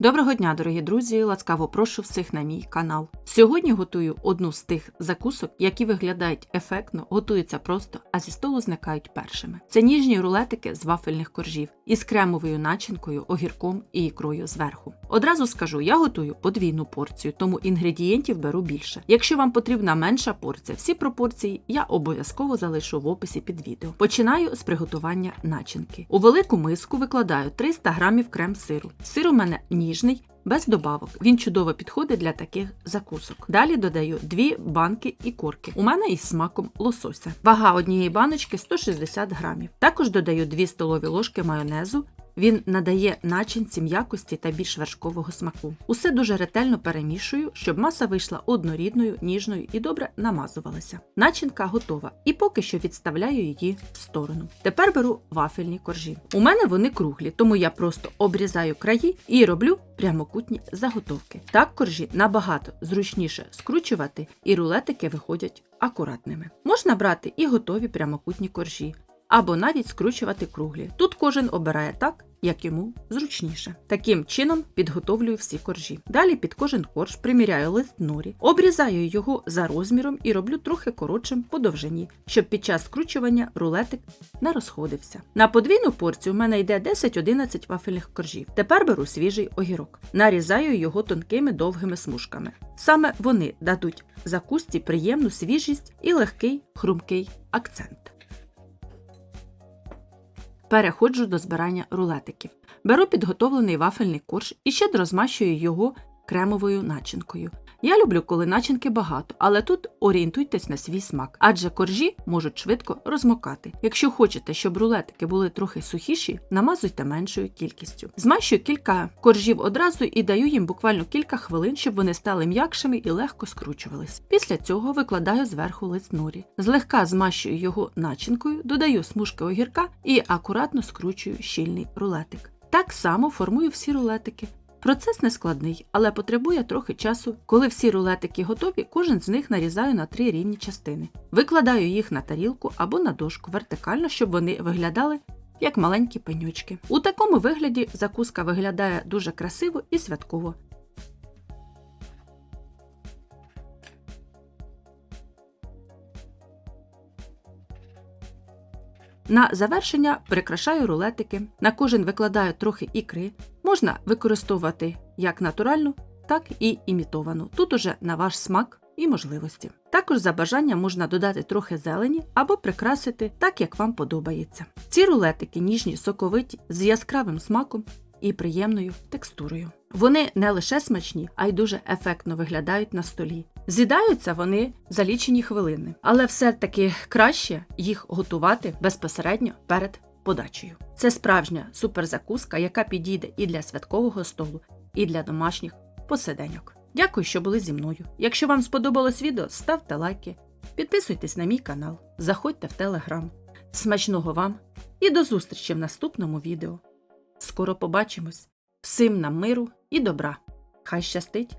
Доброго дня, дорогі друзі! Ласкаво прошу всіх на мій канал. Сьогодні готую одну з тих закусок, які виглядають ефектно, готуються просто, а зі столу зникають першими. Це ніжні рулетики з вафельних коржів із кремовою начинкою, огірком і ікрою зверху. Одразу скажу, я готую подвійну порцію, тому інгредієнтів беру більше. Якщо вам потрібна менша порція, всі пропорції я обов'язково залишу в описі під відео. Починаю з приготування начинки. У велику миску викладаю 300 грамів крем сиру. Сир у мене ніжний. Без добавок він чудово підходить для таких закусок. Далі додаю 2 банки і корки. У мене із смаком лосося. Вага однієї баночки 160 грамів. Також додаю 2 столові ложки майонезу. Він надає начинці м'якості та більш вершкового смаку. Усе дуже ретельно перемішую, щоб маса вийшла однорідною, ніжною і добре намазувалася. Начинка готова, і поки що відставляю її в сторону. Tепер беру вафельні коржі. У мене вони круглі, тому я просто обрізаю краї і роблю прямокутні заготовки. Так коржі набагато зручніше скручувати, і рулетики виходять акуратними. Можна брати і готові прямокутні коржі, або навіть скручувати круглі. Тут кожен обирає так, як йому зручніше. Таким чином підготовлюю всі коржі. Далі під кожен корж приміряю лист норі, обрізаю його за розміром і роблю трохи коротшим по довжині, щоб під час скручування рулетик не розходився. На подвійну порцію в мене йде 10-11 вафельних коржів. Тепер беру свіжий огірок, нарізаю його тонкими довгими смужками. Саме вони дадуть закусці приємну свіжість і легкий хрумкий акцент. Переходжу до збирання рулетиків. Беру підготовлений вафельний корж і ще розмащую його кремовою начинкою. Я люблю, коли начинки багато, але тут орієнтуйтесь на свій смак, адже коржі можуть швидко розмокати. Якщо хочете, щоб рулетики були трохи сухіші, намазуйте меншою кількістю. Змащую кілька коржів одразу і даю їм буквально кілька хвилин, щоб вони стали м'якшими і легко скручувались. Після цього викладаю зверху лист норі. Злегка змащую його начинкою, додаю смужки огірка і акуратно скручую щільний рулетик. Так само формую всі рулетики. Процес не складний, але потребує трохи часу. Коли всі рулетики готові, кожен з них нарізаю на три рівні частини. Викладаю їх на тарілку або на дошку вертикально, щоб вони виглядали як маленькі пенючки. У такому вигляді закуска виглядає дуже красиво і святково. На завершення прикрашаю рулетики. На кожен викладаю трохи ікри. Можна використовувати як натуральну, так і імітовану. Тут уже на ваш смак і можливості. Також за бажанням можна додати трохи зелені або прикрасити так, як вам подобається. Ці рулетики ніжні, соковиті, з яскравим смаком і приємною текстурою. Вони не лише смачні, а й дуже ефектно виглядають на столі. З'їдаються вони за лічені хвилини, але все-таки краще їх готувати безпосередньо перед подачею. Це справжня суперзакуска, яка підійде і для святкового столу, і для домашніх посиденьок. Дякую, що були зі мною. Якщо вам сподобалось відео, ставте лайки, підписуйтесь на мій канал, заходьте в телеграм. Смачного вам і до зустрічі в наступному відео. Скоро побачимось! Всім нам миру і добра! Хай щастить!